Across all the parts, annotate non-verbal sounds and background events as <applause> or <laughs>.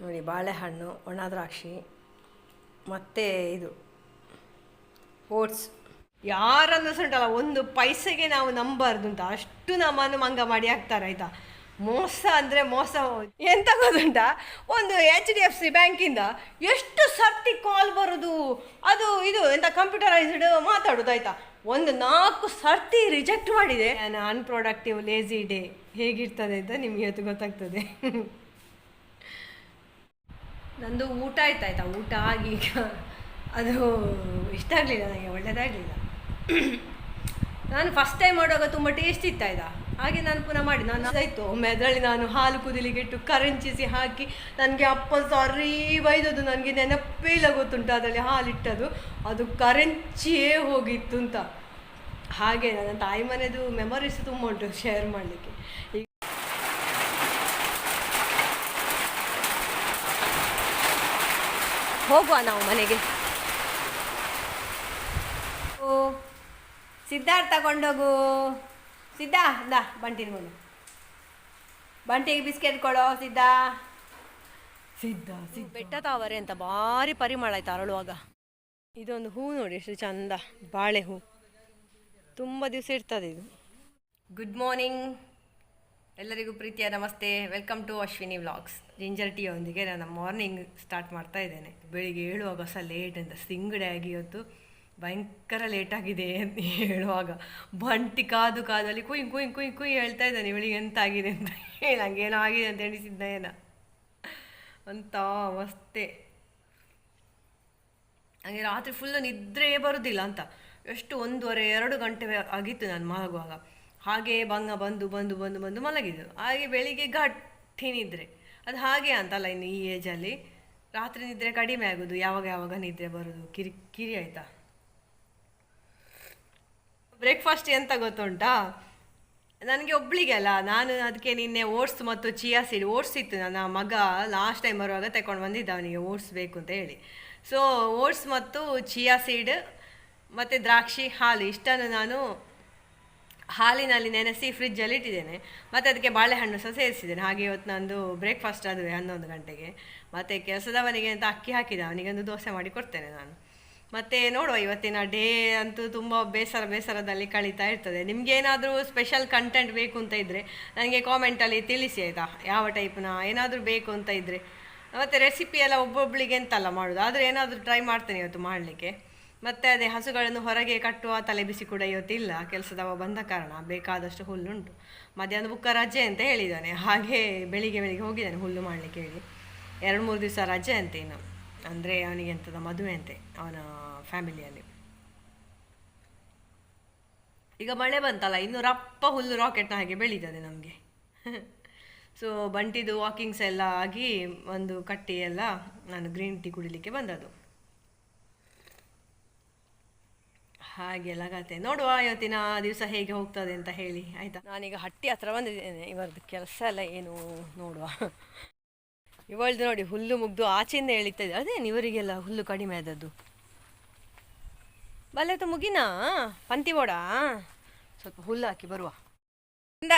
ನೋಡಿ ಬಾಳೆಹಣ್ಣು ಒಣ ದ್ರಾಕ್ಷಿ ಮತ್ತು ಇದು ಓಟ್ಸ್. ಯಾರನ್ನು ಸಹ ಉಂಟಲ್ಲ ಒಂದು ಪೈಸೆಗೆ ನಾವು ನಂಬಾರ್ದು ಅಂತ. ಅಷ್ಟು ನಮ್ಮನ್ನು ಮಂಗ ಮಾಡಿ ಹಾಕ್ತಾರೆ ಆಯ್ತಾ? ಮೋಸ ಅಂದರೆ ಮೋಸ. ಎಂತ ಗೊತ್ತುಂಟ? ಒಂದು ಎಚ್ ಡಿ ಎಫ್ ಸಿ ಬ್ಯಾಂಕಿಂದ ಎಷ್ಟು ಸರ್ತಿ ಕಾಲ್ ಬರೋದು? ಅದು ಇದು ಎಂತ ಕಂಪ್ಯೂಟರೈಸ್ಡ್ ಮಾತಾಡೋದು ಆಯ್ತಾ? ಒಂದು ನಾಲ್ಕು ಸರ್ತಿ ರಿಜೆಕ್ಟ್ ಮಾಡಿದೆ. ನಾನು ಅನ್ಪ್ರೊಡಕ್ಟಿವ್ ಲೇಜಿ ಡೇ ಹೇಗಿರ್ತದೆ ಅಂತ ನಿಮಗೆ ಇವತ್ತು ಗೊತ್ತಾಗ್ತದೆ. <laughs> ನಂದು ಊಟ ಆಯ್ತು ಆಯ್ತಾ ಊಟ ಆಗಿ ಅದು ಇಷ್ಟ ಆಗಲಿಲ್ಲ ನನಗೆ ಒಳ್ಳೆಯದಾಗಲಿಲ್ಲ ನಾನು ಫಸ್ಟ್ ಟೈಮ್ ಮಾಡುವಾಗ ತುಂಬ ಟೇಸ್ಟ್ ಇತ್ತು ಆಯ್ತಾ ಹಾಗೆ ನಾನು ಪುನಃ ಮಾಡಿ, ನಾನು ಅದಾಯಿತು ಒಮ್ಮೆ ಅದರಲ್ಲಿ ನಾನು ಹಾಲು ಕುದಿಲಿಕ್ಕೆ ಇಟ್ಟು ಕರಂಚಿಸಿ ಹಾಕಿ ನನಗೆ ಅಪ್ಪ ಸರಿ ಬೈದದ್ದು ನನಗೆ ನೆನಪೇ ಇಲ್ಲ ಗೊತ್ತುಂಟು ಅದರಲ್ಲಿ ಹಾಲಿಟ್ಟದು ಅದು ಕರೆಂಚಿಯೇ ಹೋಗಿತ್ತು ಅಂತ. ಹಾಗೆ ನನ್ನ ತಾಯಿ ಮನೆಯದು ಮೆಮೊರೀಸ್ ತುಂಬ ಉಂಟು ಶೇರ್ ಮಾಡಲಿಕ್ಕೆ ಈಗ ಹೋಗುವ ನಾವು ಮನೆಗೆ. ಓ ಸಿದ್ಧಾರ್ಥ ತಗೊಂಡೋಗು. ಸಿದ್ಧ ಅಂದ ಬಂಟಿನ ಮಗು ಬಂಟಿಗೆ ಬಿಸ್ಕೆಟ್ ಕೊಡೋ ಸಿದ್ಧ. ಸಿದ್ಧ ಸಿದ್ಧ. ಬೆಟ್ಟ ತಾವರೆ ಅಂತ ಭಾರಿ ಪರಿಮಳ ಆಯ್ತು ಅರಳುವಾಗ. ಇದೊಂದು ಹೂ ನೋಡಿ ಎಷ್ಟು ಚಂದ. ಬಾಳೆ ಹೂ ತುಂಬ ದಿವಸ ಇರ್ತದೆ ಇದು. ಗುಡ್ ಮಾರ್ನಿಂಗ್ ಎಲ್ಲರಿಗೂ ಪ್ರೀತಿಯ ನಮಸ್ತೆ. Welcome to Ashwini vlogs ginger ಟೀಯೊಂದಿಗೆ ನಾನು ಮಾರ್ನಿಂಗ್ ಸ್ಟಾರ್ಟ್ ಮಾಡ್ತಾ ಇದ್ದೇನೆ. ಬೆಳಿಗ್ಗೆ ಏಳುವಾಗ ಸಹ ಲೇಟ್ ಅಂತ ಸಿಂಗಡೆ ಆಗಿ ಇವತ್ತು ಭಯಂಕರ ಲೇಟ್ ಆಗಿದೆ ಅಂತ ಹೇಳುವಾಗ ಬಂಟಿ ಕಾದು ಕಾದಲ್ಲಿ ಕುಯ್ ಕುಯ್ ಕುಯ್ ಕುಯ್ ಹೇಳ್ತಾ ಇದ್ದಾನೆ. ಇವಳಿಗೆ ಎಂತ ಆಗಿದೆ ಅಂತ ಏನೋ ಆಗಿದೆ ಅಂತ ಎಣಿಸಿದ್ದ ಏನ ಅಂತ ಅವಸ್ಥೆ. ನನಗೆ ರಾತ್ರಿ ಫುಲ್ಲು ನಿದ್ರೆ ಬರೋದಿಲ್ಲ ಅಂತ. ಎಷ್ಟು ಒಂದೂವರೆ, ಎರಡು ಗಂಟೆ ಆಗಿತ್ತು ನಾನು ಮಲಗುವಾಗ. ಹಾಗೆ ಬಂಗ ಬಂದು ಬಂದು ಬಂದು ಬಂದು ಮಲಗಿದ್ದು. ಹಾಗೆ ಬೆಳಿಗ್ಗೆ ಗಟ್ಟಿ ನಿದ್ರೆ. ಅದು ಹಾಗೆ ಅಂತಲ್ಲ ಇನ್ನು ಈ ಏಜಲ್ಲಿ ರಾತ್ರಿ ನಿದ್ರೆ ಕಡಿಮೆ ಆಗೋದು. ಯಾವಾಗ ಯಾವಾಗ ನಿದ್ರೆ ಬರೋದು? ಕಿರಿ ಕಿರಿ ಆಯ್ತಾ? ಬ್ರೇಕ್ಫಾಸ್ಟ್ ಎಂತ ಗೊತ್ತುಂಟಾ? ನನಗೆ ಒಬ್ಳಿಗೆ ಅಲ್ಲ ನಾನು ಅದಕ್ಕೆ ನಿನ್ನೆ ಓಟ್ಸ್ ಮತ್ತು ಚಿಯಾ ಸೀಡ್, ಓಟ್ಸ್ ಇತ್ತು ನನ್ನ ಮಗ ಲಾಸ್ಟ್ ಟೈಮ್ ಬರುವಾಗ ತಗೊಂಡು ಬಂದಿದ್ದ ಅವನಿಗೆ. ಓಟ್ಸ್ ಬೇಕು ಅಂತ ಹೇಳಿ. ಸೊ ಓಟ್ಸ್ ಮತ್ತು ಚಿಯಾ ಸೀಡ್, ಮತ್ತು ದ್ರಾಕ್ಷಿ ಹಾಲು ಇಷ್ಟನ್ನು ನಾನು ಹಾಲಿನಲ್ಲಿ ನೆನೆಸಿ ಫ್ರಿಜ್ಜಲ್ಲಿ ಇಟ್ಟಿದ್ದೇನೆ. ಮತ್ತು ಅದಕ್ಕೆ ಬಾಳೆಹಣ್ಣು ಸಹ ಸೇರಿಸಿದ್ದೇನೆ. ಹಾಗೆ ಇವತ್ತು ನಂದು ಬ್ರೇಕ್ಫಾಸ್ಟ್ ಆದರೆ ಹನ್ನೊಂದು ಗಂಟೆಗೆ. ಮತ್ತು ಕೆಲಸದವನಿಗೆ ಅಂತ ಅಕ್ಕಿ ಹಾಕಿದ. ಅವನಿಗೆ ಒಂದು ದೋಸೆ ಮಾಡಿ ಕೊಡ್ತೇನೆ ನಾನು. ಮತ್ತು ನೋಡುವ, ಇವತ್ತಿನ ಡೇ ಅಂತೂ ತುಂಬ ಬೇಸರ ಬೇಸರದಲ್ಲಿ ಕಳೀತಾ ಇರ್ತದೆ. ನಿಮ್ಗೆ ಏನಾದರೂ ಸ್ಪೆಷಲ್ ಕಂಟೆಂಟ್ ಬೇಕು ಅಂತ ಇದ್ದರೆ ನನಗೆ ಕಾಮೆಂಟಲ್ಲಿ ತಿಳಿಸಿ ಆಯಿತಾ? ಯಾವ ಟೈಪ್ನ ಏನಾದರೂ ಬೇಕು ಅಂತ ಇದ್ದರೆ ಮತ್ತು ರೆಸಿಪಿ ಎಲ್ಲ ಒಬ್ಬೊಬ್ಬಳಿಗೆ ಎಂತಲ್ಲ ಮಾಡೋದು. ಆದರೆ ಏನಾದರೂ ಟ್ರೈ ಮಾಡ್ತೇನೆ ಇವತ್ತು ಮಾಡಲಿಕ್ಕೆ. ಮತ್ತು ಅದೇ ಹಸುಗಳನ್ನು ಹೊರಗೆ ಕಟ್ಟುವ ತಲೆ ಬಿಸಿ ಕೂಡ ಇವತ್ತಿಲ್ಲ. ಕೆಲಸದವ ಬಂದ ಕಾರಣ ಬೇಕಾದಷ್ಟು ಹುಲ್ಲುಂಟು. ಮಧ್ಯಾಹ್ನ ಬುಕ್ಕ ರಜೆ ಅಂತ ಹೇಳಿದ್ದಾನೆ ಹಾಗೆ ಬೆಳಿಗ್ಗೆ ಬೆಳಿಗ್ಗೆ ಹೋಗಿದ್ದಾನೆ ಹುಲ್ಲು ಮಾಡಲಿಕ್ಕೆ ಹೇಳಿ. ಎರಡು ಮೂರು ದಿವಸ ರಜೆ ಅಂತೆ ಇನ್ನು. ಅಂದರೆ ಅವನಿಗೆ ಎಂಥದ ಮದುವೆ ಅಂತೆ ಅವನ ಫ್ಯಾಮಿಲಿಯಲ್ಲಿ. ಈಗ ಮಳೆ ಬಂತಲ್ಲ, ಇನ್ನು ರಪ್ಪ ಹುಲ್ಲು ರಾಕೆಟ್ನ ಹಾಗೆ ಬೆಳೀತದೆ ನಮಗೆ. ಸೊ <laughs> ಬಂಟಿದು ವಾಕಿಂಗ್ಸ್ ಎಲ್ಲ ಆಗಿ ಒಂದು ಕಟ್ಟಿ ಎಲ್ಲ ನಾನು ಗ್ರೀನ್ ಟೀ ಕುಡಿಲಿಕ್ಕೆ ಬಂದದ್ದು. ಹಾಗೆಲ್ಲ ಕತೆ ನೋಡುವ ಇವತ್ತಿನ ದಿವಸ ಹೇಗೆ ಹೋಗ್ತದೆ ಅಂತ ಹೇಳಿ, ಆಯ್ತಾ? ನಾನೀಗ ಹಟ್ಟಿ ಹತ್ರ ಬಂದಿದ್ದೇನೆ. ಇವರದ್ದು ಕೆಲಸ ಎಲ್ಲ ಏನು ನೋಡುವ. ಇವಳ್ದು ನೋಡಿ, ಹುಲ್ಲು ಮುಗ್ದು ಆಚೆಯಿಂದ ಹೇಳಿತದೆ ಅದೇನು ಇವರಿಗೆಲ್ಲ ಹುಲ್ಲು ಕಡಿಮೆ ಆದದ್ದು. ಬಲ್ಲೆತು ಮುಗಿನಾ? ಪಂತಿ ಬೋಡ ಸ್ವಲ್ಪ ಹುಲ್ಲು ಹಾಕಿ ಬರುವ. ಇಂದ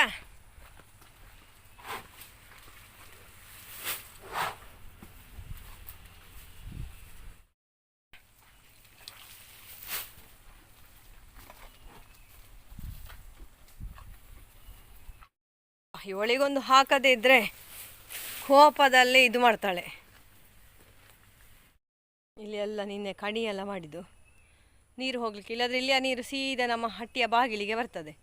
ಇವಳಿಗೊಂದು ಹಾಕದೇ ಇದ್ರೆ ಕೋಪದಲ್ಲಿ ಇದು ಮಾಡ್ತಾಳೆ. ಇಲ್ಲಿ ಎಲ್ಲ ನಿನ್ನೆ ಕಣಿ ಎಲ್ಲ ಮಾಡಿದ್ದು. ನೀರು ಹೋಗ್ಲಿಕ್ಕೆ ಇಲ್ಲಾದ್ರೆ ಇಲ್ಲಿ ಆ ನೀರು ಸೀದಾ ನಮ್ಮ ಹಟ್ಟಿಯ ಬಾಗಿಲಿಗೆ ಬರ್ತದೆ.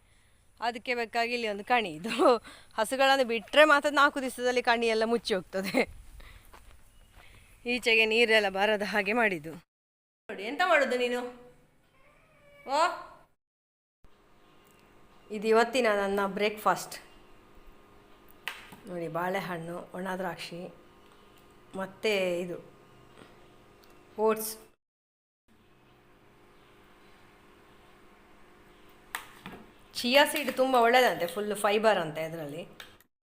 ಅದಕ್ಕೆ ಬೇಕಾಗಿ ಇಲ್ಲಿ ಒಂದು ಕಣಿ. ಇದು ಹಸುಗಳನ್ನು ಬಿಟ್ಟರೆ ಮಾತ್ರ ನಾಲ್ಕು ದಿವಸದಲ್ಲಿ ಕಣಿ ಎಲ್ಲ ಮುಚ್ಚಿ ಹೋಗ್ತದೆ. ಈಚೆಗೆ ನೀರೆಲ್ಲ ಬರದ ಹಾಗೆ ಮಾಡಿದ್ದು. ನೋಡಿ, ಎಂತ ಮಾಡೋದು ನೀನು? ಓ? ಇದು ಇವತ್ತಿನ ನನ್ನ ಬ್ರೇಕ್ಫಾಸ್ಟ್ ನೋಡಿ, ಬಾಳೆಹಣ್ಣು, ಒಣ ದ್ರಾಕ್ಷಿ, ಮತ್ತು ಇದು, ಓಟ್ಸ್. ಚಿಯಾ ಸೀಡ್ ತುಂಬ ಒಳ್ಳೆಯದಂತೆ ಫುಲ್ ಫೈಬರ್ ಅಂತೆ ಅದರಲ್ಲಿ.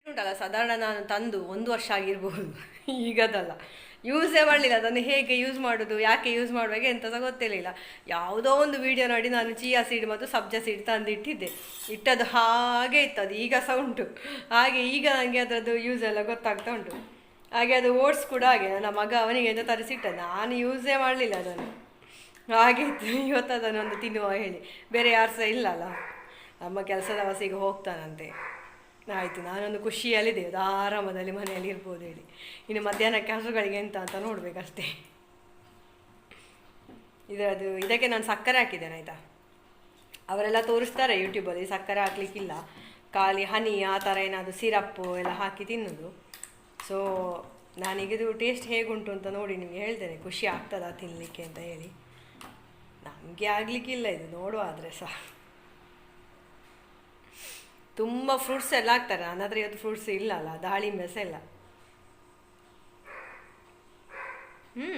ಉಂಟಲ್ಲ ಸಾಧಾರಣ ನಾನು ತಂದು ಒಂದು ವರ್ಷ ಆಗಿರ್ಬೋದು. <laughs> ಈಗದಲ್ಲ. ಯೂಸೇ ಮಾಡಲಿಲ್ಲ, ಅದನ್ನು ಹೇಗೆ ಯೂಸ್ ಮಾಡೋದು, ಯಾಕೆ ಯೂಸ್ ಮಾಡುವಾಗ ಎಂತ ಸಹ ಗೊತ್ತಿರಲಿಲ್ಲ. ಯಾವುದೋ ಒಂದು ವಿಡಿಯೋ ನೋಡಿ ನಾನು ಚಿಯಾ ಸೀಡ್ ಮತ್ತು ಸಬ್ಜಾ ಸೀಡ್ ತಂದು ಇಟ್ಟಿದ್ದೆ ಇಟ್ಟದ್ದು ಹಾಗೆ ಇತ್ತು ಅದು ಈಗ ಸಹ ಉಂಟು. ಹಾಗೆ ಈಗ ನನಗೆ ಅದರದ್ದು ಯೂಸ್ ಎಲ್ಲ ಗೊತ್ತಾಗ್ತಾ ಉಂಟು. ಹಾಗೆ ಅದು ಓಟ್ಸ್ ಕೂಡ ಹಾಗೆ, ನನ್ನ ಮಗ ಅವನಿಗೆ ಅಂತ ತರಿಸಿಟ್ಟ. ನಾನು ಯೂಸೇ ಮಾಡಲಿಲ್ಲ ಅದನ್ನು. ಹಾಗೆ ಇತ್ತು. ಇವತ್ತು ಅದನ್ನೊಂದು ತಿನ್ನುವ ಹೇಳಿ. ಬೇರೆ ಯಾರು ಸಹ ಇಲ್ಲಲ್ಲ. ನಮ್ಮ ಕೆಲಸದ ವಸಿಗೆ ಹೋಗ್ತಾನಂತೆ. ಆಯಿತು, ನಾನೊಂದು ಖುಷಿಯಲ್ಲಿದೆ. ಅದು ಆರಾಮದಲ್ಲಿ ಮನೆಯಲ್ಲಿ ಇರ್ಬೋದು ಹೇಳಿ. ಇನ್ನು ಮಧ್ಯಾಹ್ನಕ್ಕೆ ಹಸುಗಳಿಗೆ ಎಂತ ಅಂತ ನೋಡಬೇಕಷ್ಟೇ. ಇದರದು ಇದಕ್ಕೆ ನಾನು ಸಕ್ಕರೆ ಹಾಕಿದ್ದೇನೆ, ಆಯಿತಾ? ಅವರೆಲ್ಲ ತೋರಿಸ್ತಾರೆ ಯೂಟ್ಯೂಬಲ್ಲಿ ಸಕ್ಕರೆ ಹಾಕ್ಲಿಕ್ಕಿಲ್ಲ. ಖಾಲಿ ಹನಿ, ಆ ಥರ ಏನಾದರೂ ಸಿರಪ್ಪು ಎಲ್ಲ ಹಾಕಿ ತಿನ್ನೋದು. ಸೊ ನಾನೀಗಿದು ಟೇಸ್ಟ್ ಹೇಗುಂಟು ಅಂತ ನೋಡಿ ನಿಮಗೆ ಹೇಳ್ತೇನೆ. ಖುಷಿ ಆಗ್ತದಾ ತಿನ್ನಲಿಕ್ಕೆ ಅಂತ ಹೇಳಿ. ನಮಗೆ ಆಗಲಿಕ್ಕಿಲ್ಲ ಇದು, ನೋಡುವ ಆದರೆ ಸಹ ತುಂಬ ಫ್ರೂಟ್ಸ್ ಎಲ್ಲ ಹಾಕ್ತಾರೆ. ನನ್ನ ಹತ್ರ ಇವತ್ತು ಫ್ರೂಟ್ಸ್ ಇಲ್ಲ ಅಲ್ಲ ದಾಳಿಂಬೆ ಸಹ ಇಲ್ಲ ಹ್ಞೂ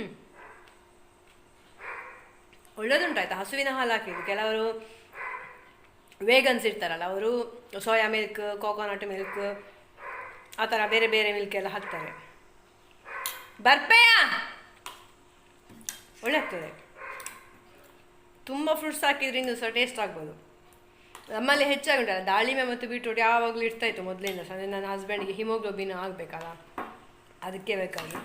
ಒಳ್ಳೇದುಂಟಾಯ್ತಾ ಹಸುವಿನ ಹಾಲು ಹಾಕಿದ್ದು. ಕೆಲವರು ವೇಗನ್ಸ್ ಇರ್ತಾರಲ್ಲ, ಅವರು ಸೋಯಾ ಮಿಲ್ಕ್ ಕೋಕೋನಟ್ ಮಿಲ್ಕ್ ಆ ಥರ ಬೇರೆ ಬೇರೆ ಮಿಲ್ಕ್ ಎಲ್ಲ ಹಾಕ್ತಾರೆ. ಬರ್ಪೆಯ? ಒಳ್ಳೆ ಆಗ್ತದೆ. ತುಂಬ ಫ್ರೂಟ್ಸ್ ಹಾಕಿದ್ರಿಂದ ಸಹ ಟೇಸ್ಟ್ ಆಗ್ಬೋದು. ನಮ್ಮಲ್ಲಿ ಹೆಚ್ಚಾಗಿ ಉಂಟಲ್ಲ ದಾಳಿಂಬೆ ಮತ್ತು ಬೀಟ್ರೂಟ್ ಯಾವಾಗಲೂ ಇರ್ತಾ ಇತ್ತು ಮೊದಲಿಂದ. ಅಂದರೆ ನನ್ನ ಹಸ್ಬೆಂಡ್ಗೆ ಹಿಮೋಗ್ಲೋಬಿನ್ ಆಗಬೇಕಲ್ಲ, ಅದಕ್ಕೆ ಬೇಕಾಗಿ.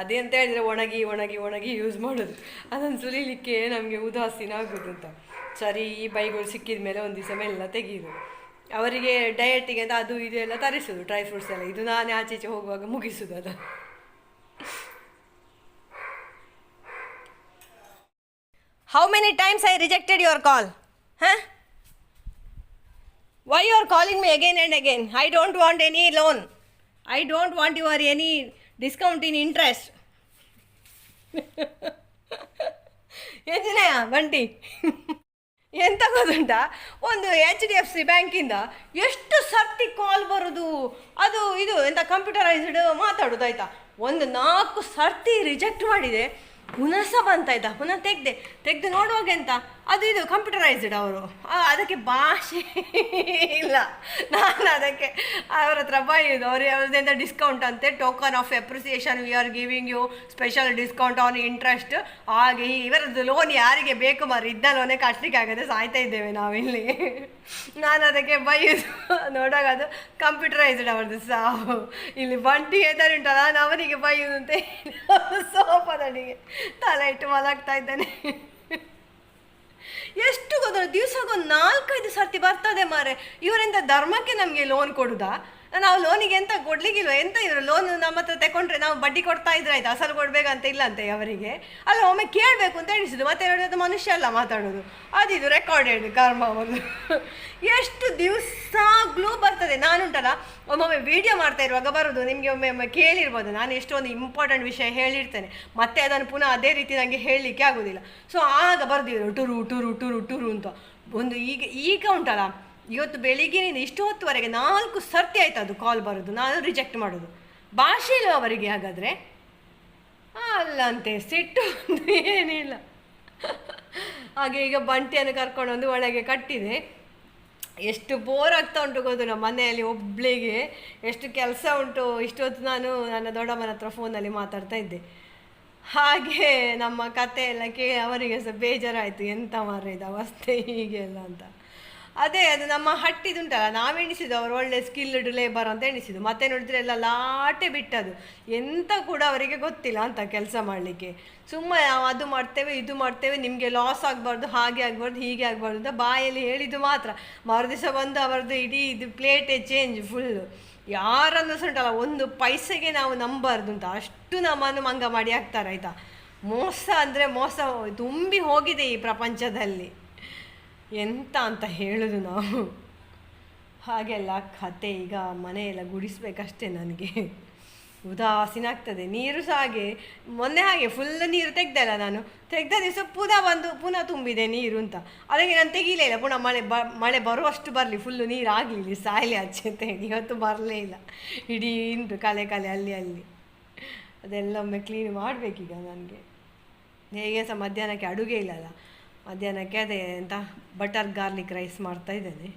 ಅದೇ ಅಂತ ಹೇಳಿದರೆ ಒಣಗಿ ಒಣಗಿ ಒಣಗಿ ಯೂಸ್ ಮಾಡೋದು. ಅದನ್ನು ಸುಲಿಲಿಕ್ಕೆ ನಮಗೆ ಉದಾಸೀನ ಆಗೋದು ಅಂತ ಸರಿ, ಈ ಬೈಗಳು ಸಿಕ್ಕಿದ ಮೇಲೆ ಒಂದು ದಿವಸ ಮೇಲೆಲ್ಲ ತೆಗೆಯೋದು ಅವರಿಗೆ ಡಯಟಿಗೆ ಅಂತ ಅದು, ಇದು ಎಲ್ಲ ತರಿಸೋದು ಡ್ರೈ ಫ್ರೂಟ್ಸ್ ಎಲ್ಲ. ಇದು ನಾನೇ ಆಚೆ ಈಚೆ ಹೋಗುವಾಗ ಮುಗಿಸೋದು ಅದು. How many times I rejected your call Huh? Why you are calling me again and again? I don't want any loan. I don't want your any discount in interest. ಎಂಜಿನಯ್ಯ ಬಂಟಿ ಎಂತ ಗೊತ್ತುಂಟಾ ಒಂದು ಎಚ್ ಡಿ ಎಫ್ ಸಿ ಬ್ಯಾಂಕಿಂದ ಎಷ್ಟು ಸರ್ತಿ ಕಾಲ್ ಬರೋದು ಅದು ಇದು ಎಂತ ಕಂಪ್ಯೂಟರೈಸ್ಡ್ ಮಾತಾಡೋದು ಆಯ್ತಾ ಒಂದು ನಾಲ್ಕು ಸರ್ತಿ ರಿಜೆಕ್ಟ್ ಮಾಡಿದೆ ಪುನಃ ಸಹ ಬಂತಾಯ್ತಾ ಪುನಃ ತೆಗೆದೆ, ತೆಗೆದು ನೋಡುವಾಗ ಎಂತ? ಅದು ಇದು ಕಂಪ್ಯೂಟರೈಸ್ಡ್ ಅವರು. ಅದಕ್ಕೆ ಭಾಷೆ ಇಲ್ಲ. ನಾನು ಅದಕ್ಕೆ ಅವ್ರ ಹತ್ರ ಬೈದು ಅವ್ರು ಅವ್ರದ್ದೆಂತ ಡಿಸ್ಕೌಂಟ್ ಅಂತೆ token of appreciation we are giving you special discount on interest ಹಾಗೆ ಇವರದ್ದು ಲೋನ್ ಯಾರಿಗೆ ಬೇಕು ಮಾರಿ ಇದ್ದ ಲೋನೇ ಕಟ್ಟಲಿಕ್ಕೆ ಆಗದೆ ಸಾಯ್ತಾ ಇದ್ದೇವೆ ನಾವಿಲ್ಲಿ. ನಾನು ಅದಕ್ಕೆ ಬೈದು ನೋಡುವಾಗ ಅದು ಕಂಪ್ಯೂಟರೈಸ್ಡ್ ಅವ್ರದ್ದು ಸಾವು. ಇಲ್ಲಿ ಬಂಟಿ ಎದಾರು ಉಂಟಲ್ಲ ನಾನು ಅವನಿಗೆ ಬೈಯುದು ಅಂತ ಸೋಫಾದಡಿಗೆ ತಲೆ ಇಟ್ಟು ಮಲಗ್ತಾ ಇದ್ದೇನೆ. ಎಷ್ಟು ಗೊತ್ತ ದಿವಸಕ್ಕೊಂದು ನಾಲ್ಕೈದು ಸರ್ತಿ ಬರ್ತದೆ ಮಾರೆ. ಇವರಿಂದ ಧರ್ಮಕ್ಕೆ ನಮಗೆ ಲೋನ್ ಕೊಡುದಾ? ನಾವು ಲೋನಿಗೆ ಎಂತ ಕೊಡ್ಲಿಕ್ಕಿಲ್ವ? ಎಂತ ಇದ್ರು ಲೋನ್ ನಮ್ಮ ಹತ್ರ ತಗೊಂಡ್ರೆ ನಾವು ಬಡ್ಡಿ ಕೊಡ್ತಾ ಇದ್ರೆ ಆಯ್ತು? ಅಸಲು ಕೊಡ್ಬೇಕಂತ ಇಲ್ಲಂತೆ ಅವರಿಗೆ. ಅಲ್ಲ, ಒಮ್ಮೆ ಕೇಳಬೇಕು ಅಂತ ಎಣಿಸಿದ್ರು ಮತ್ತೆ ಹೇಳೋದು ಮನುಷ್ಯ ಅಲ್ಲ ಮಾತಾಡೋದು. ಅದಿದು ರೆಕಾರ್ಡೆಡ್ ಕರ್ಮ ಒಂದು. ಎಷ್ಟು ದಿವಸಗ್ಲೂ ಬರ್ತದೆ. ನಾನುಂಟಲ್ಲ, ಒಮ್ಮೊಮ್ಮೆ ವಿಡಿಯೋ ಮಾಡ್ತಾ ಇರುವಾಗ ಬರೋದು. ನಿಮಗೆ ಒಮ್ಮೆ ಒಮ್ಮೆ ಕೇಳಿರ್ಬೋದು. ನಾನು ಎಷ್ಟೊಂದು ಇಂಪಾರ್ಟೆಂಟ್ ವಿಷಯ ಹೇಳಿರ್ತೇನೆ. ಮತ್ತೆ ಅದನ್ನು ಪುನಃ ಅದೇ ರೀತಿ ನನಗೆ ಹೇಳಲಿಕ್ಕೆ ಆಗೋದಿಲ್ಲ. ಸೊ ಆಗ ಬರ್ದಿದ್ರು, ಟುರು ಟುರು ಟುರು ಟುರು ಅಂತ. ಒಂದು ಈಗ ಈಗ ಉಂಟಲ್ಲ ಇವತ್ತು ಬೆಳಿಗ್ಗೆನಿಂದ ಇಷ್ಟು ಹೊತ್ತುವರೆಗೆ ನಾಲ್ಕು ಸರ್ತಿ ಆಯ್ತು ಅದು ಕಾಲ್ ಬರೋದು, ನಾನು ರಿಜೆಕ್ಟ್ ಮಾಡೋದು. ಭಾಷೆ ಇಲ್ಲ ಅವರಿಗೆ ಹಾಗಾದರೆ? ಅಲ್ಲಂತೆ ಸಿಟ್ಟು ಏನಿಲ್ಲ. ಹಾಗೆ ಈಗ ಬಂಟಿಯನ್ನು ಕರ್ಕೊಂಡು ಒಂದು ಒಳಗೆ ಕಟ್ಟಿದೆ. ಎಷ್ಟು ಬೋರ್ ಆಗ್ತಾ ಉಂಟು ಗೊತ್ತು ನಮ್ಮ ಮನೆಯಲ್ಲಿ ಒಬ್ಳಿಗೆ. ಎಷ್ಟು ಕೆಲಸ ಉಂಟು, ಇಷ್ಟೊತ್ತು ನಾನು ನನ್ನ ದೊಡ್ಡಮ್ಮನ ಹತ್ರ ಫೋನಲ್ಲಿ ಮಾತಾಡ್ತಾ ಇದ್ದೆ. ಹಾಗೆ ನಮ್ಮ ಕತೆ ಎಲ್ಲ ಕೇಳಿ ಅವರಿಗೆ ಸಹ ಬೇಜಾರಾಯಿತು, ಎಂತ ಮಾರಿದ ಅವಸ್ಥೆ ಹೀಗೆಲ್ಲ ಅಂತ. ಅದೇ ಅದು ನಮ್ಮ ಹಟ್ಟಿದುಂಟಲ್ಲ ನಾವು ಎಣಿಸಿದ್ದು ಅವರು ಒಳ್ಳೆ ಸ್ಕಿಲ್ಡ್ ಲೇಬರ್ ಅಂತ ಎಣಿಸಿದ್ದು. ಮತ್ತೆ ನೋಡಿದ್ರೆ ಎಲ್ಲ ಲಾಟೆ ಬಿಟ್ಟದು ಎಂತ ಕೂಡ ಅವರಿಗೆ ಗೊತ್ತಿಲ್ಲ ಅಂತ ಕೆಲಸ ಮಾಡಲಿಕ್ಕೆ. ಸುಮ್ಮನೆ ನಾವು ಅದು ಮಾಡ್ತೇವೆ, ಇದು ಮಾಡ್ತೇವೆ, ನಿಮಗೆ ಲಾಸ್ ಆಗಬಾರ್ದು, ಹಾಗೆ ಆಗಬಾರ್ದು, ಹೀಗೆ ಆಗಬಾರ್ದು ಅಂತ ಬಾಯಲ್ಲಿ ಹೇಳಿದ್ದು ಮಾತ್ರ. ಮರುದಿವಸ ಬಂದು ಅವರದ್ದು ಇಡೀ ಇದು ಪ್ಲೇಟೇ ಚೇಂಜ್ ಫುಲ್ಲು ಯಾರನ್ನು ಸಹ ಉಂಟಲ್ಲ, ಒಂದು ಪೈಸೆಗೆ ನಾವು ನಂಬಾರ್ದು ಅಂತ. ಅಷ್ಟು ನಮ್ಮನ್ನು ಮಂಗ ಮಾಡಿ ಹಾಕ್ತಾರೆ, ಆಯಿತಾ? ಮೋಸ ಅಂದರೆ ಮೋಸ, ತುಂಬಿ ಹೋಗಿದೆ ಈ ಪ್ರಪಂಚದಲ್ಲಿ. ಎಂತ ಅಂತ ಹೇಳೋದು ನಾವು. ಹಾಗೆಲ್ಲ ಕತೆ ಈಗ ಮನೆಯೆಲ್ಲ ಗುಡಿಸ್ಬೇಕಷ್ಟೇ ನನಗೆ. ಉದಾಸೀನ ಆಗ್ತದೆ ನೀರು ಸಹ ಹಾಗೆ, ಮೊನ್ನೆ ಹಾಗೆ ಫುಲ್ ನೀರು ತೆಗ್ದಲ್ಲ ನಾನು. ತೆಗ್ದ ದಿವಸ ಪುನಃ ಬಂದು, ಪುನಃ ತುಂಬಿದೆ ನೀರು ಅಂತ. ಅದಕ್ಕೆ ನಾನು ತೆಗೀಲೇ ಇಲ್ಲ. ಪುನಃ ಮಳೆ ಬ, ಮಳೆ ಬರುವಷ್ಟು ಬರಲಿ. ಫುಲ್ಲು ನೀರು ಆಗಲಿ ಸಾಯಲಿ ಆಚೆ ಅಂತ ಇವತ್ತು ಬರಲೇ ಇಲ್ಲ. ಇಡೀ ಉಂಟು ಕಲೆ ಕಲೆ, ಅಲ್ಲಿ ಅಲ್ಲಿ. ಅದೆಲ್ಲ ಒಮ್ಮೆ ಕ್ಲೀನ್ ಮಾಡಬೇಕೀಗ ನನಗೆ. ಹೇಗೆ ಸಹ ಮಧ್ಯಾಹ್ನಕ್ಕೆ ಅಡುಗೆ ಇಲ್ಲಲ್ಲ ಮಧ್ಯಾಹ್ನಕ್ಕೆ ಅದೇ ಅಂತ ಬಟರ್ ಗಾರ್ಲಿಕ್ ರೈಸ್ ಮಾಡ್ತಾ ಇದ್ದೇನೆ.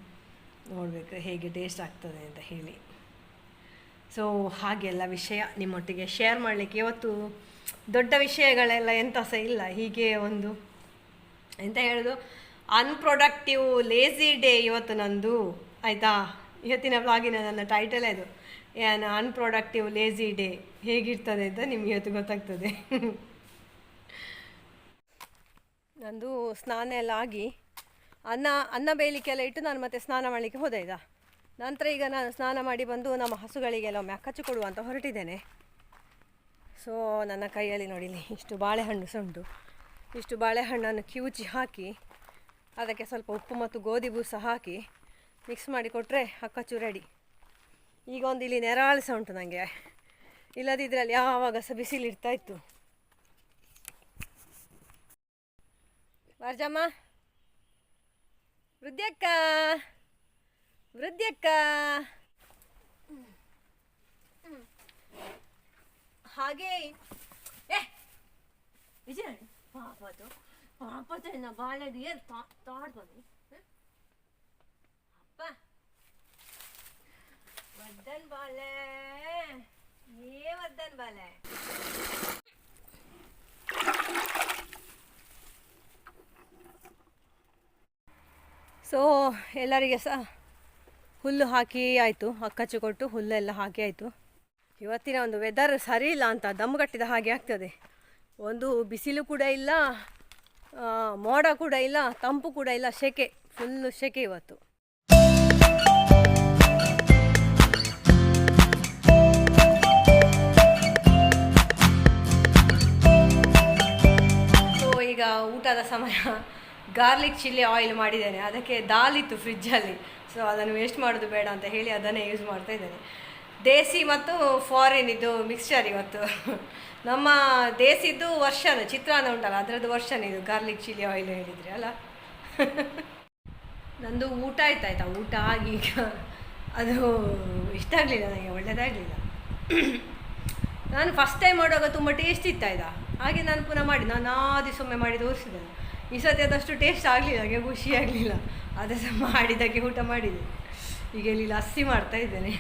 ನೋಡಬೇಕು ಹೇಗೆ ಟೇಸ್ಟ್ ಆಗ್ತದೆ ಅಂತ ಹೇಳಿ. ಸೊ ಹಾಗೆಲ್ಲ ವಿಷಯ ನಿಮ್ಮೊಟ್ಟಿಗೆ ಶೇರ್ ಮಾಡಲಿಕ್ಕೆ ಇವತ್ತು ದೊಡ್ಡ ವಿಷಯಗಳೆಲ್ಲ ಎಂಥ ಸಹ ಇಲ್ಲ, ಹೀಗೆ ಒಂದು ಎಂತ ಹೇಳೋದು ಅನ್ಪ್ರೊಡಕ್ಟಿವ್ ಲೇಸಿ ಡೇ ಇವತ್ತು ನಂದು. ಆಯಿತಾ? ಇವತ್ತಿನ ಬ್ಲಾಗಿನ ನನ್ನ ಟೈಟಲ್ ಅದು. ಏನು ಅನ್ಪ್ರೊಡಕ್ಟಿವ್ ಲೇಸಿ ಡೇ ಹೇಗಿರ್ತದೆ ಅಂತ ನಿಮಗೆ ಇವತ್ತು ಗೊತ್ತಾಗ್ತದೆ. <laughs> ನಂದು ಸ್ನಾನ ಎಲ್ಲ ಆಗಿ, ಅನ್ನ ಅನ್ನ ಬೇಯಲಿಕ್ಕೆಲ್ಲ ಇಟ್ಟು ನಾನು ಮತ್ತೆ ಸ್ನಾನ ಮಾಡಲಿಕ್ಕೆ ಹೋದೆ ಈಗ ನಂತರ ಈಗ ನಾನು ಸ್ನಾನ ಮಾಡಿ ಬಂದು ನಮ್ಮ ಹಸುಗಳಿಗೆಲ್ಲ ಒಮ್ಮೆ ಅಕ್ಕಚ್ಚು ಕೊಡುವ ಅಂತ ಹೊರಟಿದ್ದೇನೆ. ಸೊ ನನ್ನ ಕೈಯಲ್ಲಿ ನೋಡಿಲಿ ಇಷ್ಟು ಬಾಳೆಹಣ್ಣು ಉಂಟು. ಇಷ್ಟು ಬಾಳೆಹಣ್ಣನ್ನು ಕಿವುಚಿ ಹಾಕಿ, ಅದಕ್ಕೆ ಸ್ವಲ್ಪ ಉಪ್ಪು ಮತ್ತು ಗೋಧಿ ಬೂಸ ಹಾಕಿ ಮಿಕ್ಸ್ ಮಾಡಿ ಕೊಟ್ಟರೆ ಅಕ್ಕಚ್ಚು ರೆಡಿ ಈಗ ಒಂದು ಇಲ್ಲಿ ನೆರಳಿಸ ಉಂಟು ನನಗೆ ಇಲ್ಲದಿದ್ದರೆ ಅಲ್ಲಿ ಯಾವಾಗ ಸಹ ಬಿಸಿಲಿರ್ತಾ ಇತ್ತು. ವರ್ಜಮ್ಮ. ವೃದ್ಧಕ್ಕ ವೃದ್ಧಕ್ಕ ಹಾಗೆ. ಏ, ವಿಜಯ ಪಾಪದು ಪಾಪದ ಬಾಳೆ ಏನು ತಾಡ್ಬೋದು. ಅಪ್ಪ. ವದ್ದನ್ ಬಾಳೆ. ಏ, ವದ್ದನ್ ಬಾಳೆ. ಸೊ ಎಲ್ಲರಿಗೆ ಸಹ ಹುಲ್ಲು ಹಾಕಿ ಆಯಿತು. ಅಕ್ಕಚ್ಚು ಕೊಟ್ಟು ಹುಲ್ಲೆಲ್ಲ ಹಾಕಿ ಆಯಿತು. ಇವತ್ತಿನ ಒಂದು ವೆದರ್ ಸರಿ ಇಲ್ಲ ಅಂತ ದಮ್ಮುಗಟ್ಟಿದ ಹಾಗೆ ಆಗ್ತದೆ. ಒಂದು ಬಿಸಿಲು ಕೂಡ ಇಲ್ಲ ಮೋಡ ಕೂಡ ಇಲ್ಲ, ತಂಪು ಕೂಡ ಇಲ್ಲ ಸೆಕೆ ಫುಲ್ಲು ಸೆಕೆ ಇವತ್ತು. ಈಗ ಊಟದ ಸಮಯ. ಗಾರ್ಲಿಕ್ ಚಿಲ್ಲಿ ಆಯಿಲ್ ಮಾಡಿದ್ದೇನೆ. ಅದಕ್ಕೆ ದಾಲ್ ಇತ್ತು ಫ್ರಿಜ್ಜಲ್ಲಿ. ಸೊ ಅದನ್ನು ವೇಸ್ಟ್ ಮಾಡೋದು ಬೇಡ ಅಂತ ಹೇಳಿ ಅದನ್ನೇ ಯೂಸ್ ಮಾಡ್ತಾ ಇದ್ದೇನೆ. ದೇಸಿ ಮತ್ತು ಫಾರಿನ್ ಇದು ಮಿಕ್ಸ್ಚರ್ ಇವತ್ತು. ನಮ್ಮ ದೇಸಿದ್ದು ವರ್ಷನ್, ಚಿತ್ರಾನ್ನ ಉಂಟಲ್ಲ, ಅದರದ್ದು ವರ್ಷನ್ ಇದು ಗಾರ್ಲಿಕ್ ಚಿಲ್ಲಿ ಆಯಿಲ್ ಹೇಳಿದರೆ, ಅಲ್ಲ? ನಂದು ಊಟ ಆಯ್ತಾಯ್ತಾ? ಊಟ ಆಗಿ ಅದು ಇಷ್ಟ ಆಗಲಿಲ್ಲ ನನಗೆ ಒಳ್ಳೆಯದಾಗಲಿಲ್ಲ ನಾನು ಫಸ್ಟ್ ಟೈಮ್ ಮಾಡುವಾಗ ತುಂಬ ಟೇಸ್ಟ್ ಇತ್ತಾಯ್ತಾ ಹಾಗೆ ನಾನು ಪುನಃ ಮಾಡಿ, ನಾನು ಆ ದಿವಸ ಒಮ್ಮೆ ಮಾಡಿ ತೋರಿಸಿದೆ ಈ ಸತಿ ಅದಷ್ಟು ಟೇಸ್ಟ್ ಆಗಲಿಲ್ಲ, ಹಾಗೆ ಖುಷಿ ಆಗಲಿಲ್ಲ. ಅದೇ ಸಹ ಮಾಡಿದ್ದಕ್ಕೆ ಊಟ ಮಾಡಿದೆ. ಈಗ ಇಲ್ಲಿ ಲಸ್ಸಿ ಮಾಡ್ತಾ ಇದ್ದೇನೆ.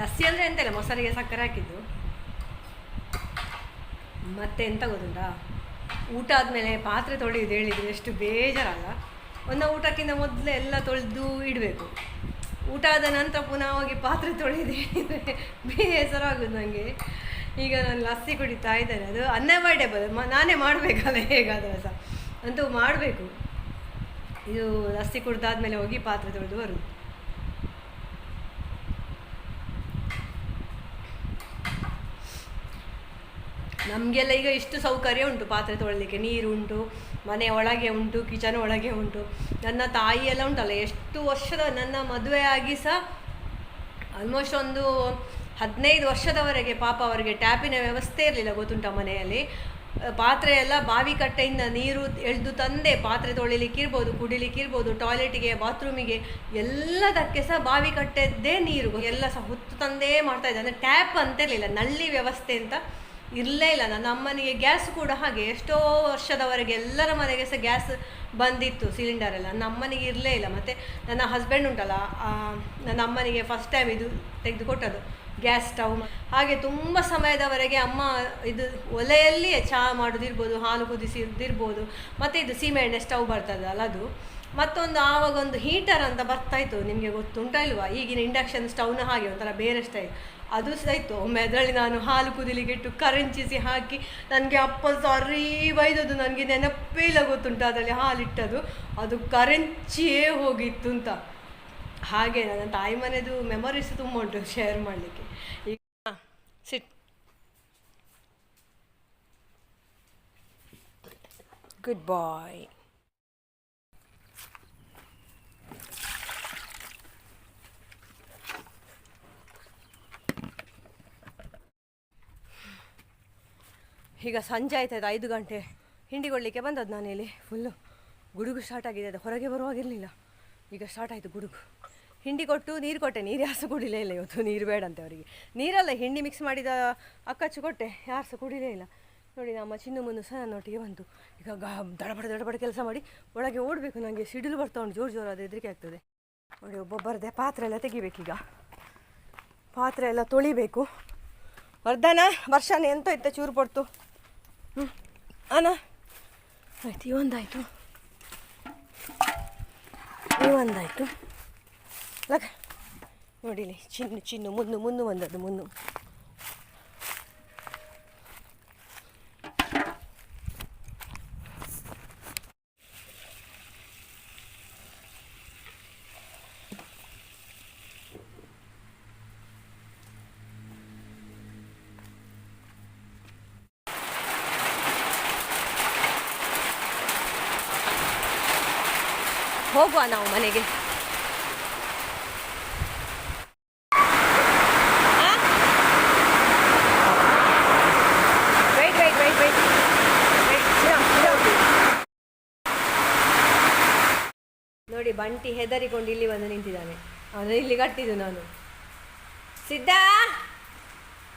ಲಸ್ಸಿ ಅಂದರೆ ಎಂತ ಇಲ್ಲ ಮೊಸರಿಗೆ ಸಕ್ಕರೆ ಹಾಕಿದ್ದು. ಮತ್ತೆ ಎಂತ ಗೊತ್ತುಂಟಾ? ಊಟ ಆದಮೇಲೆ ಪಾತ್ರೆ ತೊಳೆಯೋದು ಹೇಳಿದರೆ ಎಷ್ಟು ಬೇಜಾರಲ್ಲ. ಒಂದು ಊಟಕ್ಕಿಂತ ಮೊದಲೇ ಎಲ್ಲ ತೊಳೆದು ಇಡಬೇಕು. ಊಟ ಆದ ನಂತರ ಪುನಃ ಹೋಗಿ ಪಾತ್ರೆ ತೊಳೆದು ಹೇಳಿದರೆ ಬೇಜಾರಾಗುದು ನನಗೆ ಈಗ ನಾನು ಲಸ್ಸಿ ಕುಡಿತಾ ಇದ್ದೇನೆ. ಅದು ಅನ್ಅವಾಯ್ಡೇಬಲ್ ನಾನೇ ಮಾಡಬೇಕಲ್ಲ ಹೇಗಾದರೂ ಸಹ. ಅಂತೂ ಮಾಡಬೇಕು. ಇದು ಲಸ್ಸಿ ಕುಡ್ದಾದ್ಮೇಲೆ ಹೋಗಿ ಪಾತ್ರೆ ತೊಳೆದು ಬರುದು. ನಮಗೆಲ್ಲ ಈಗ ಇಷ್ಟು ಸೌಕರ್ಯ ಉಂಟು ಪಾತ್ರೆ ತೊಳಲಿಕ್ಕೆ. ನೀರು ಉಂಟು ಮನೆ ಒಳಗೆ ಉಂಟು ಕಿಚನ್ ಒಳಗೆ ಉಂಟು. ನನ್ನ ತಾಯಿ ಎಲ್ಲ ಉಂಟಲ್ಲ, ಎಷ್ಟು ವರ್ಷದ ನನ್ನ ಮದುವೆ ಆಗಿ ಸಹ ಆಲ್ಮೋಸ್ಟ್ ಒಂದು ಹದಿನೈದು ವರ್ಷದವರೆಗೆ ಪಾಪ ಅವರಿಗೆ ಟ್ಯಾಪಿನ ವ್ಯವಸ್ಥೆ ಇರಲಿಲ್ಲ, ಗೊತ್ತುಂಟ ಮನೆಯಲ್ಲಿ? ಪಾತ್ರೆ ಎಲ್ಲ ಬಾವಿ ಕಟ್ಟೆಯಿಂದ ನೀರು ಎಳೆದು ತಂದೆ ಪಾತ್ರೆ ತೊಳಿಲಿಕ್ಕಿರ್ಬೋದು ಕುಡಿಲಿಕ್ಕಿರ್ಬೋದು ಟಾಯ್ಲೆಟಿಗೆ, ಬಾತ್ರೂಮಿಗೆ ಎಲ್ಲದಕ್ಕೆ ಸಹ ಬಾವಿ ಕಟ್ಟೆದ್ದೇ ನೀರು. ಎಲ್ಲ ಸಹ ಹೊತ್ತು ತಂದೇ ಮಾಡ್ತಾ ಇದ್ದೆ. ಅಂದರೆ ಟ್ಯಾಪ್ ಅಂತ ಇರಲಿಲ್ಲ ನಲ್ಲಿ ವ್ಯವಸ್ಥೆ ಅಂತ ಇರಲೇ ಇಲ್ಲ. ನನ್ನ ಅಮ್ಮನಿಗೆ ಗ್ಯಾಸ್ ಕೂಡ ಹಾಗೆ. ಎಷ್ಟೋ ವರ್ಷದವರೆಗೆ ಎಲ್ಲರ ಮನೆಗೆ ಸಹ ಗ್ಯಾಸ್ ಬಂದಿತ್ತು, ಸಿಲಿಂಡರ್ ಎಲ್ಲ. ನನ್ನ ಅಮ್ಮನಿಗೆ ಇರಲೇ ಇಲ್ಲ. ಮತ್ತು ನನ್ನ ಹಸ್ಬೆಂಡ್ ಉಂಟಲ್ಲ ನನ್ನ ಅಮ್ಮನಿಗೆ ಫಸ್ಟ್ ಟೈಮ್ ಇದು ತೆಗೆದುಕೊಟ್ಟದ್ದು. ಗ್ಯಾಸ್ ಸ್ಟವ್ ಹಾಗೆ ತುಂಬ ಸಮಯದವರೆಗೆ ಅಮ್ಮ ಇದು ಒಲೆಯಲ್ಲಿ ಚಹಾ ಮಾಡೋದಿರ್ಬೋದು, ಹಾಲು ಕುದಿಸಿದಿರ್ಬೋದು, ಮತ್ತು ಇದು ಸೀಮೆಎಣ್ಣೆ ಸ್ಟವ್ ಬರ್ತದಲ್ಲ ಅದು. ಮತ್ತೊಂದು ಆವಾಗ ಒಂದು ಹೀಟರ್ ಅಂತ ಬರ್ತಾಯಿತ್ತು ನಿಮಗೆ ಗೊತ್ತುಂಟಾ ಇಲ್ವಾ? ಈಗಿನ ಇಂಡಕ್ಷನ್ ಸ್ಟವ್ನ ಹಾಗೆ ಒಂಥರ ಬೇರೆ ಸ್ಟೈಲ್ ಅದು ಸಹ ಇತ್ತು. ಒಮ್ಮೆ ಅದರಲ್ಲಿ ನಾನು ಹಾಲು ಕುದಿಲಿಗಿಟ್ಟು ಕರೆಂಚಿಸಿ ಹಾಕಿ, ನನಗೆ ಅಪ್ಪ ಸರಿ ಬೈದದ್ದು, ನನಗೆ ನೆನಪೇ ಇಲ್ಲ ಗೊತ್ತುಂಟು ಅದರಲ್ಲಿ ಹಾಲಿಟ್ಟದು ಅದು ಕರೆಂಚಿಯೇ ಹೋಗಿತ್ತು ಅಂತ ಹಾಗೆ ನನ್ನ ತಾಯಿ ಮನೆಯದು ಮೆಮೊರೀಸ್ ತುಂಬ ಉಂಟು ಶೇರ್ ಮಾಡಲಿಕ್ಕೆ. ಸಿಟ್ ಗುಡ್ ಬಾಯ್ ಈಗ ಸಂಜೆ ಆಯ್ತಾಯ್ತು ಐದು ಗಂಟೆ. ಹಿಂಡಿ ಕೊಡಲಿಕ್ಕೆ ಬಂದದ್ದು ಇಲ್ಲಿ ಫುಲ್ಲು ಗುಡುಗು ಸ್ಟಾರ್ಟ್ ಆಗಿದೆ, ಅದು ಹೊರಗೆ ಬರುವಾಗಿರಲಿಲ್ಲ. ಈಗ ಸ್ಟಾರ್ಟ್ ಆಯಿತು ಗುಡುಗು. ಹಿಂಡಿ ಕೊಟ್ಟು ನೀರು ಕೊಟ್ಟೆ, ನೀರು ಯಾರು ಸಹ ಕುಡಿಲೇ ಇಲ್ಲ ಇವತ್ತು, ನೀರು ಅಂತ ಅವರಿಗೆ. ನೀರಲ್ಲ, ಹಿಂಡಿ ಮಿಕ್ಸ್ ಮಾಡಿದ ಅಕ್ಕಚ್ಚು ಕೊಟ್ಟೆ, ಯಾರು ಸಹ ಕುಡಿಲೇ ಇಲ್ಲ. ನೋಡಿ, ನಮ್ಮ ಚಿನ್ನ ಮುಂದೆ ಸಹ ನನ್ನೊಟ್ಟಿಗೆ ಬಂತು ಈಗ ಗಾ, ದಡಬಡ ದಡಬಡ ಕೆಲಸ ಮಾಡಿ, ಒಳಗೆ ಓಡಬೇಕು ನನಗೆ ಸಿಡಿಲು ಬರ್ತಾ ಉಂಟು, ಜೋರು ಜೋರಾದ ಹೆದರಿಕೆ ಆಗ್ತದೆ. ನೋಡಿ, ಒಬ್ಬೊಬ್ಬರದೇ ಪಾತ್ರೆ ಎಲ್ಲ ತೆಗಿಬೇಕೀಗ. ಪಾತ್ರೆ ಎಲ್ಲ ತೊಳಿಬೇಕು. ವರ್ಧನ, ವರ್ಷನ ಎಂತ ಇತ್ತ ಚೂರು ಪಡ್ತು. ಹ್ಞೂ ಅನ ಆಯ್ತು, ಈ ಒಂದಾಯಿತು. ಈ ಒಂದಾಯಿತು. ಲಗ. ನೋಡಿಲಿ ಚಿನ್ನು ಚಿನ್ನು ಮುನ್ನು ಮುನ್ನು ಬಂದದ್ದು ಮುನ್ನು. ಹೋಗುವ ನಾವು ಮನೆಗೆ. ನೋಡಿ ಬಂಟಿ ಹೆದರಿಕೊಂಡು ಇಲ್ಲಿ ಬಂದು ನಿಂತಿದ್ದಾನೆ. ಅವನು ಇಲ್ಲಿ ಕಟ್ಟಿದ್ದು ನಾನು. ಸಿದ್ಧ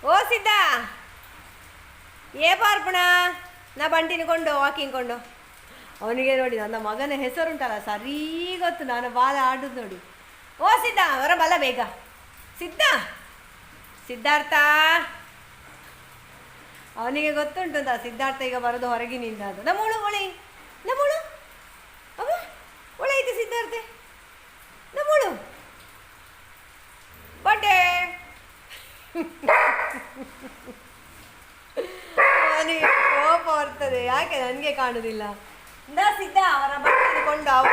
ಓ ಸಿದ್ಧ ಏ ಪಾರ್ಪಣ, ನಾ ಬಂಟಿನ ಕೊಂಡು ವಾಕಿಂಗ್ ಕೊಂಡು. ಅವನಿಗೆ ನೋಡಿ ನನ್ನ ಮಗನ ಹೆಸರುಂಟಲ್ಲ ಸರಿ ಗೊತ್ತು ನಾನು ಬಾಲ ಆಡುದು ನೋಡಿ. ಓ ಸಿದ್ಧ ಅವರ ಬಲ ಬೇಗ. ಸಿದ್ಧ ಸಿದ್ಧಾರ್ಥ? ಅವನಿಗೆ ಗೊತ್ತುಂಟು ಅಂತ, ಸಿದ್ಧಾರ್ಥ ಈಗ ಬರೋದು ಹೊರಗಿನಿಂದ ಅದು ನಮ್ಮಳು ಒಳೆ ನಮ್ಮಳು? ಒಳೆ ಐತೆ ಸಿದ್ಧಾರ್ಥ ನಮ್ಮಳು ಬಡ್ಡೆ ಅವನಿಗೆ ಕೋಪ ಬರ್ತದೆ ಯಾಕೆ ನನಗೆ ಕಾಣುದಿಲ್ಲ ಇಂದ ಸಿದ್ಧ ಅವರ ಬಂಟಿನ ಕೊಂಡ ಅವ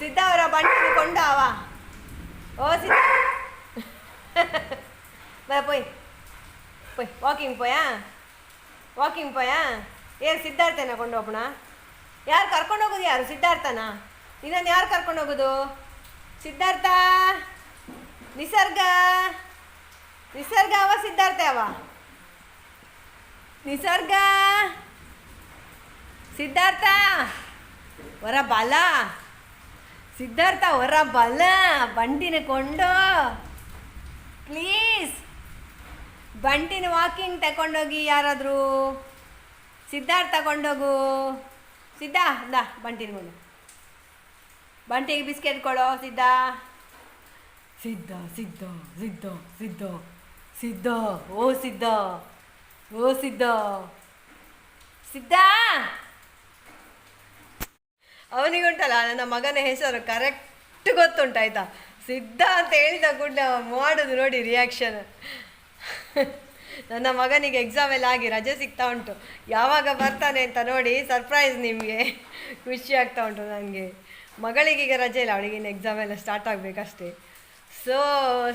ಸಿದ್ಧ ಅವರ ಬಂಟಿನ ಕೊಂಡ ಅವ ಓ ಸಿದ್ಧ ಬಾ ಪೋಯ್ போய் வாக்கிங் போயா ವಾಕಿಂಗ್ போயா ಏನ್ ಸಿದ್ಧಾರ್ಥನ ಕೊಂಡು ಹೋಗೋಣ ಯಾರು ಕರ್ಕೊಂಡು ಹೋಗೋದು ಯಾರು? ಸಿದ್ಧಾರ್ಥನ? ನಿನ್ನನ್ನು ಯಾರು ಕರ್ಕೊಂಡು ಹೋಗೋದು? ಸಿದ್ಧಾರ್ಥ? ನಿಸರ್ಗ? ನಿಸರ್ಗ ಅವ ಸಿದ್ಧಾರ್ಥ ಅವ? ನಿಸರ್ಗ? ಸಿದ್ಧಾರ್ಥ? ಹೊರ ಬಲ ಸಿದ್ಧಾರ್ಥ ಹೊರ ಬಲ ಬಂಟಿನ ಕೊಂಡು. ಪ್ಲೀಸ್ ಬಂಟಿನ ವಾಕಿಂಗ್ ತಗೊಂಡೋಗಿ ಯಾರಾದರೂ ಸಿದ್ಧಾರ್ಥ ತಗೊಂಡೋಗು ಸಿದ್ಧ, ದಾ ಬಂಟಿನ ಕೊಂಡು ಬಂಟಿಗೆ ಬಿಸ್ಕೆಟ್ ಕೊಡೋ ಸಿದ್ಧ. ಸಿದ್ಧ ಸಿದ್ಧ ಸಿದ್ಧ ಸಿದ್ಧ ಸಿದ್ಧ, ಓ ಸಿದ್ಧ ಓ ಸಿದ್ಧ. ಸಿದ್ಧ! ಅವನಿಗುಂಟಲ್ಲ ನನ್ನ ಮಗನ ಹೆಸರು ಕರೆಕ್ಟ್ ಗೊತ್ತುಂಟಾಯ್ತಾ ಸಿದ್ಧ ಅಂತ ಹೇಳಿದ ಗುಡ್ಡ ಮಾಡುದು ನೋಡಿ ರಿಯಾಕ್ಷನ್ ನನ್ನ ಮಗನಿಗೆ ಎಕ್ಸಾಮ್ ಎಲ್ಲ ಆಗಿ ರಜೆ ಸಿಗ್ತಾ ಉಂಟು. ಯಾವಾಗ ಬರ್ತಾನೆ ಅಂತ ನೋಡಿ ಸರ್ಪ್ರೈಸ್ ನಿಮಗೆ. ಖುಷಿ ಆಗ್ತಾ ಉಂಟು ನನಗೆ ಮಗಳಿಗೆ ಈಗ ರಜೆ ಇಲ್ಲ, ಅವಳಿಗೆ ಇನ್ನು ಎಕ್ಸಾಮ್ ಎಲ್ಲ ಸ್ಟಾರ್ಟ್ ಆಗಬೇಕಷ್ಟೇ. ಸೊ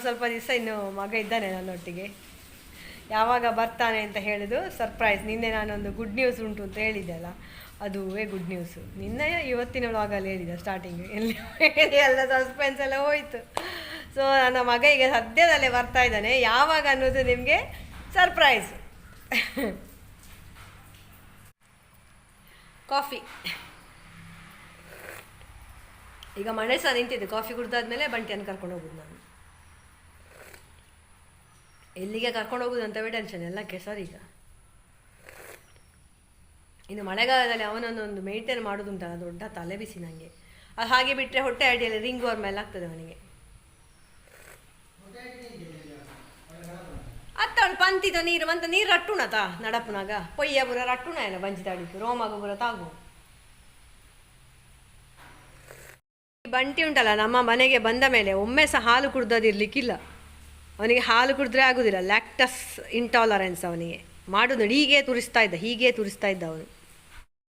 ಸ್ವಲ್ಪ ದಿವಸ ಇನ್ನು ಮಗ ಇದ್ದಾನೆ ನನ್ನೊಟ್ಟಿಗೆ. ಯಾವಾಗ ಬರ್ತಾನೆ ಅಂತ ಹೇಳಿದು ಸರ್ಪ್ರೈಸ್ ನಿನ್ನೆ ನಾನೊಂದು ಗುಡ್ ನ್ಯೂಸ್ ಉಂಟು ಅಂತ ಹೇಳಿದ್ದೆ ಅಲ್ಲ. ಅದುವೇ ಗುಡ್ ನ್ಯೂಸು ನಿನ್ನೆ ಇವತ್ತಿನ ವ್ಲಾಗಲ್ಲಿ ಹೇಳಿದ ಸ್ಟಾರ್ಟಿಂಗ್ ಎಲ್ಲಿ ಹೇಳಿ ಎಲ್ಲ ಸಸ್ಪೆನ್ಸ್ ಎಲ್ಲ ಹೋಯಿತು. ಸೊ ನನ್ನ ಮಗ ಈಗ ಸದ್ಯದಲ್ಲೇ ಬರ್ತಾ ಇದ್ದಾನೆ. ಯಾವಾಗ ಅನ್ನೋದು ನಿಮಗೆ ಸರ್ಪ್ರೈಸ್. ಕಾಫಿ. ಈಗ ಮಳೆ ಸಹ ನಿಂತಿದೆ. ಕಾಫಿ ಕುಡ್ದಾದ್ಮೇಲೆ ಬಂಟಿಯನ್ನು ಕರ್ಕೊಂಡು ಹೋಗುದು ನಾನು. ಎಲ್ಲಿಗೆ ಕರ್ಕೊಂಡು ಹೋಗುದು ಅಂತವೇ ಟೆನ್ಷನ್. ಎಲ್ಲ ಕೆಸರ್ ಈಗ. ಇನ್ನು ಮಳೆಗಾಲದಲ್ಲಿ ಅವನನ್ನೊಂದು ಮೇಂಟೈನ್ ಮಾಡೋದುಂಟಲ್ಲ ದೊಡ್ಡ ತಲೆ ಬಿಸಿ ನನಗೆ ಅದು ಹಾಗೆ ಬಿಟ್ಟರೆ ಹೊಟ್ಟೆ ಅಡಿಯಲ್ಲಿ ರಿಂಗ್ ವರ್ಮ್ ಎಲ್ಲ ಆಗ್ತದೆ ಅವನಿಗೆ. ಅತ್ತ ಪಂತಿದ ನೀರು ಮಂತ ನೀರು ರಟ್ಟುಣತ ನಡಪುನಾಗ. ಪೊಯ್ಯ ಬುರ ರಟ್ಟುಣ ಏನ ತಾಡಿತು ರೋಮಾಗ ಬುರ ತಾಗು ಬಂಟಿ ಉಂಟಲ್ಲ, ನಮ್ಮ ಮನೆಗೆ ಬಂದ ಮೇಲೆ ಒಮ್ಮೆ ಸಹ ಹಾಲು ಕುಡ್ದದಿರ್ಲಿಕ್ಕಿಲ್ಲ. ಅವನಿಗೆ ಹಾಲು ಕುಡಿದ್ರೆ ಆಗುದಿಲ್ಲ. ಲ್ಯಾಕ್ಟಸ್ ಇಂಟಾಲರೆನ್ಸ್ ಅವನಿಗೆ. ಮಾಡುದು ಹೀಗೆ ತುರಿಸ್ತಾ ಇದ್ದ, ಹೀಗೆ ತುರಿಸ್ತಾ ಇದ್ದ ಅವನು.